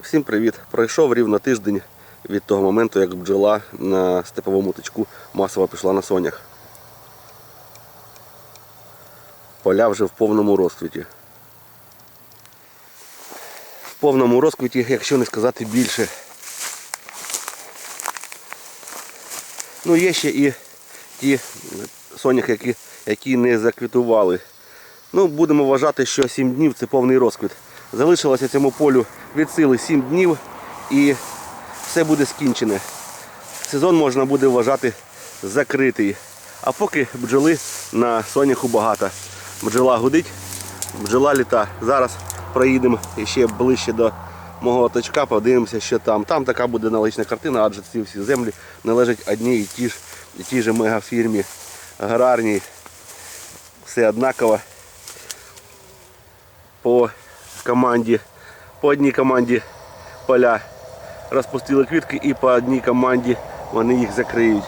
Всім привіт! Пройшов рівно тиждень від того моменту, як бджола на степовому тичку масово пішла на сонях. Поля вже в повному розквіті. В повному розквіті, якщо не сказати більше. Ну, є ще і ті соняхи, які, які не заквітували. Ну, будемо вважати, що 7 днів це повний розквіт. Залишилося цьому полю від сили 7 днів і все буде скінчене. Сезон можна буде вважати закритий. А поки бджоли на соняху багато. Бджола гудить, бджола літа. Зараз проїдемо ще ближче до мого точка, подивимося, що там. Там така буде аналогічна картина, адже ці всі землі належать одній і ті ж, і тій же мегафірмі аграрній. Все однаково по команді, по одній команді поля розпустили квітки і по одній команді вони їх закриють.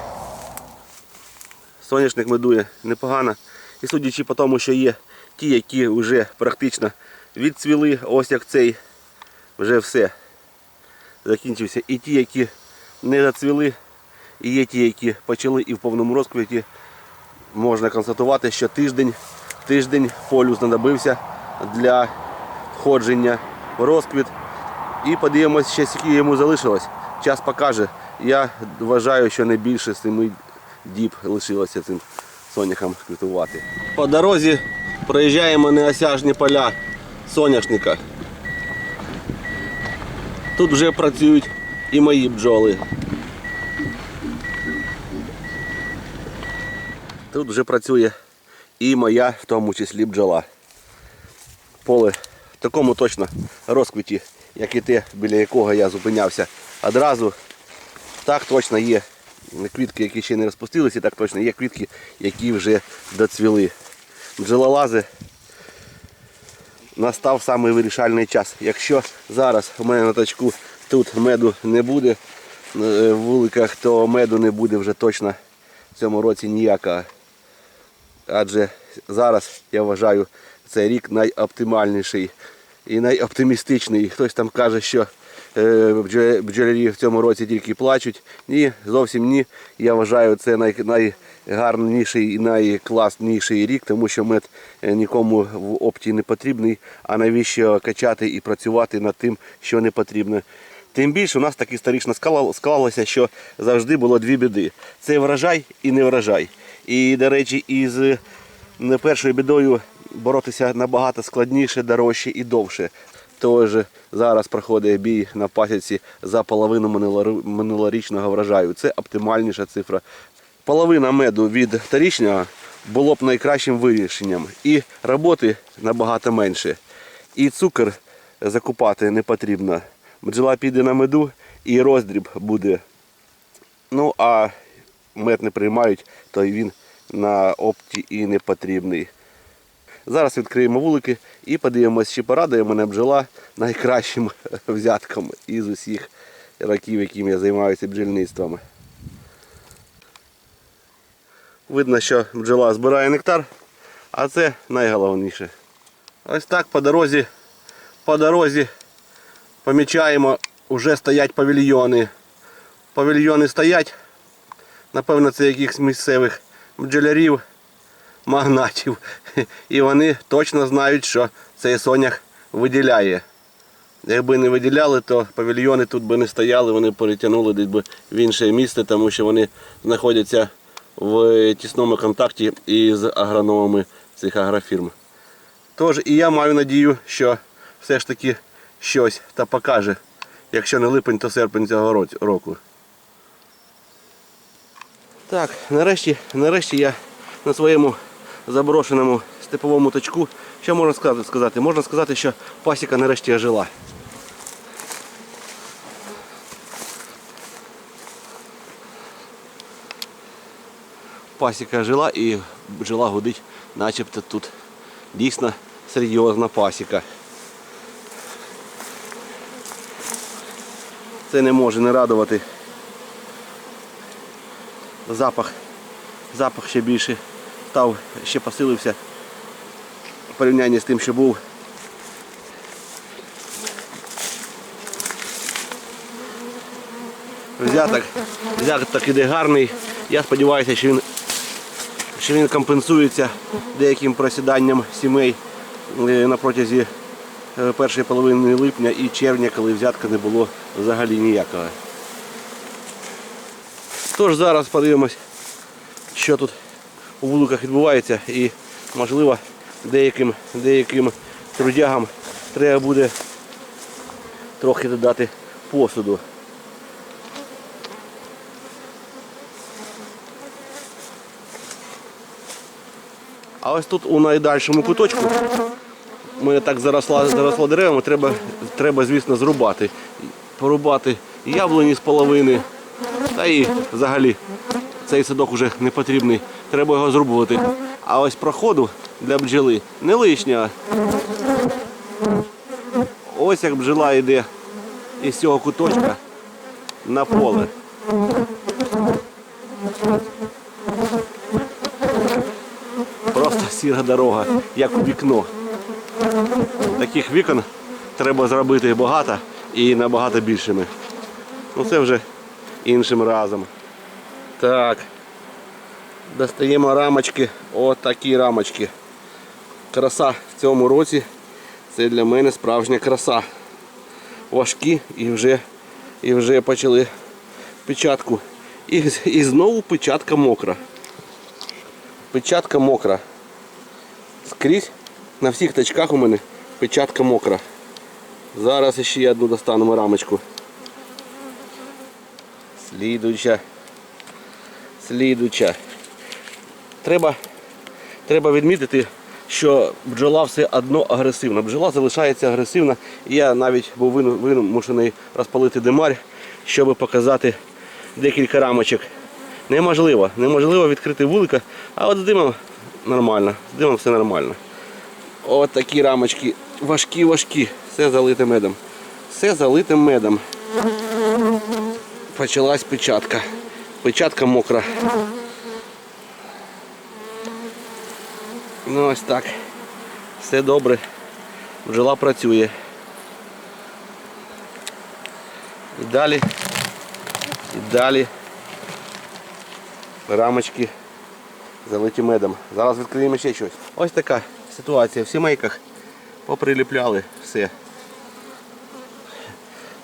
Соняшник медує непогано. І судячи по тому, що є ті, які вже практично відцвіли, ось як цей, вже все закінчився. І ті, які не зацвіли, і є ті, які почали і в повному розквіті, можна констатувати, що тиждень, тиждень полю знадобився для входження в розквіт. І подивимось, ще скільки йому залишилось. Час покаже. Я вважаю, що не більше семи діб лишилося цим соняхам квітувати. По дорозі проїжджаємо неосяжні поля соняшника. Тут вже працюють і мої бджоли. Тут вже працює і моя, в тому числі бджола. Поле такому точно розквіті, як і те, біля якого я зупинявся одразу. Так точно є квітки, які ще не розпустилися, так точно є квітки, які вже доцвіли. Бджололази настав самий вирішальний час. Якщо зараз у мене на точку тут меду не буде е, в вуликах, то меду не буде вже точно в цьому році ніякого. Адже зараз я вважаю цей рік найоптимальніший і найоптимістичний. Хтось там каже, що е, бджолярі в цьому році тільки плачуть. Ні, зовсім ні. Я вважаю, це най, найгарніший і найкласніший рік, тому що мед е, нікому в опті не потрібний, а навіщо качати і працювати над тим, що не потрібно. Тим більше у нас так історично склалося, що завжди було дві біди: це врожай і не врожай. І, до речі, із е, першою бідою боротися набагато складніше, дорожче і довше. Тож зараз проходить бій на пасіці за половину минулорічного врожаю. Це оптимальніша цифра. Половина меду від торічнього було б найкращим вирішенням. І роботи набагато менше. І цукор закупати не потрібно. Бджола піде на меду і роздріб буде. Ну а мед не приймають, то він на опті і не потрібний. Зараз відкриємо вулики і подивимось, чи порадує мене бджола найкращим взятком із усіх років, яким я займаюся бджільництвом. Видно, що бджола збирає нектар, а це найголовніше. Ось так по дорозі, по дорозі помічаємо, вже стоять павільйони. Павільйони стоять. Напевно, це якихось місцевих бджолярів, магнатів. І вони точно знають, що цей сонях виділяє. Якби не виділяли, то павільйони тут би не стояли, вони перетягнули десь би в інше місце, тому що вони знаходяться в тісному контакті із агрономами цих агрофірм. Тож і я маю надію, що все ж таки щось та покаже. Якщо не липень, то серпень цього року. Так, нарешті, нарешті я на своєму заброшеному степовому точку. Що можна сказати? Можна сказати, що пасіка нарешті ожила. Пасіка жила і бджола гудить, начебто тут дійсно серйозна пасіка. Це не може не радувати. Запах, запах ще більше став, ще посилився в порівнянні з тим, що був взяток. Взяток іде гарний. Я сподіваюся, що він, що він компенсується деяким просіданням сімей е, на протязі е, першої половини липня і червня, коли взятка не було взагалі ніякого. Тож зараз подивимось, що тут у вуликах відбувається і можливо деяким, деяким трудягам треба буде трохи додати посуду. А ось тут у найдальшому куточку у мене так заросла, заросло деревами, треба, треба, звісно, зрубати. Порубати яблуні з половини. Та і взагалі цей садок вже не потрібний. Треба його зрубувати. А ось проходу для бджоли не лишнього. Ось як бджола йде із цього куточка на поле. Просто сіра дорога, як у вікно. Таких вікон треба зробити багато і набагато більшими. Ну це вже іншим разом. Так. Достаємо рамочки. От такі рамочки. Краса в цьому році. Це для мене справжня краса. Важкі і вже, і вже почали печатку. І, і знову печатка мокра. Печатка мокра. Скрізь на всіх тачках у мене печатка мокра. Зараз ще одну достанемо рамочку. Слідуюча. Слідуюча. Треба, треба відмітити, що бджола все одно агресивна. Бджола залишається агресивна. Я навіть був вимушений розпалити димарь, щоб показати декілька рамочок. Неможливо, неможливо відкрити вулика, а от з димом нормально. З димом все нормально. От такі рамочки важкі, важкі. Все залите медом. Все залите медом. Почалась печатка. Печатка мокра. Ну ось так. Все добре. Бджола працює. І далі. І далі. Рамочки залиті медом. Зараз відкриємо ще щось. Ось така ситуація в сімейках. Поприліпляли все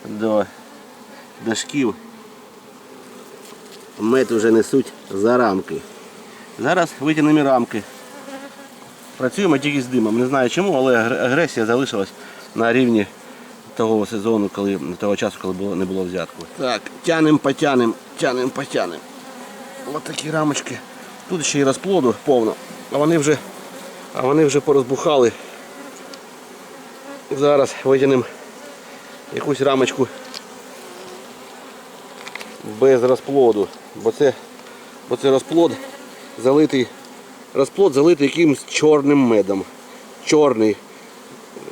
до дашків. Мед вже несуть за рамки. Зараз витягнемо рамки. Працюємо тільки з димом. Не знаю чому, але агресія залишилась на рівні того сезону, коли того часу, коли було, не було взятку. Так, тянем, потянем, тянем, потянем. Ось такі рамочки. Тут ще й розплоду повно. А вони вже, а вони вже порозбухали. Зараз витягнемо якусь рамочку без розплоду. Бо це, бо це розплод залитий. Розплод залитий якимось чорним медом. Чорний.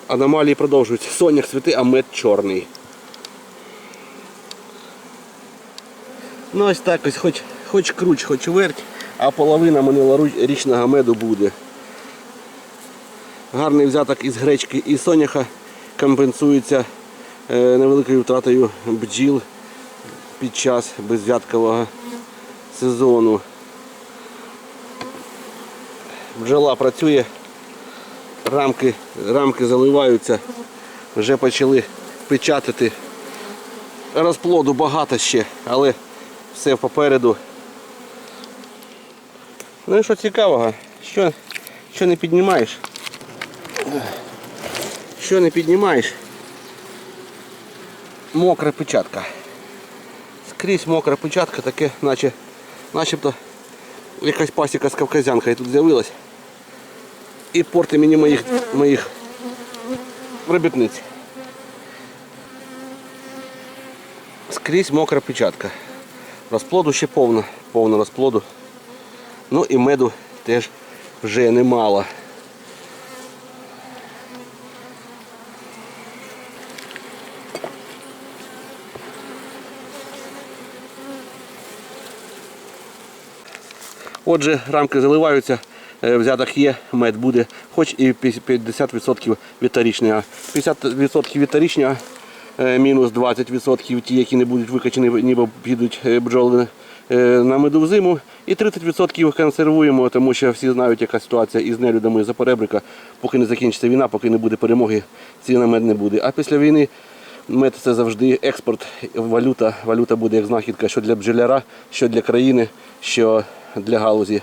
Аномалії продовжуються. Сонях цвіти, а мед чорний. Ну ось так ось, хоч, хоч круч, хоч верть, а половина минулорічного меду буде. Гарний взяток із гречки і соняха компенсується е, невеликою втратою бджіл під час безвяткового сезону. Бджола працює, рамки, рамки заливаються, вже почали печатати. Розплоду багато ще, але все попереду. Ну і що цікавого, що, що не піднімаєш? Що не піднімаєш? Мокра печатка. Скрізь мокра печатка, таке, наче, начебто якась пасіка з кавказянкою тут з'явилась. І порти мені моїх, моїх робітниць. Скрізь мокра печатка. Розплоду ще повно, повно розплоду. Ну і меду теж вже немало. Отже, рамки заливаються, взяток є, мед буде, хоч і 50% віторічного. 50% віторічного е, мінус 20%, ті, які не будуть викачені, ніби підуть е, бджоли е, на меду в зиму. І 30% консервуємо, тому що всі знають, яка ситуація із нелюдами за перебрика. Поки не закінчиться війна, поки не буде перемоги, ціни на мед не буде. А після війни мед це завжди експорт, валюта. Валюта буде як знахідка, що для бджоляра, що для країни, що для галузі.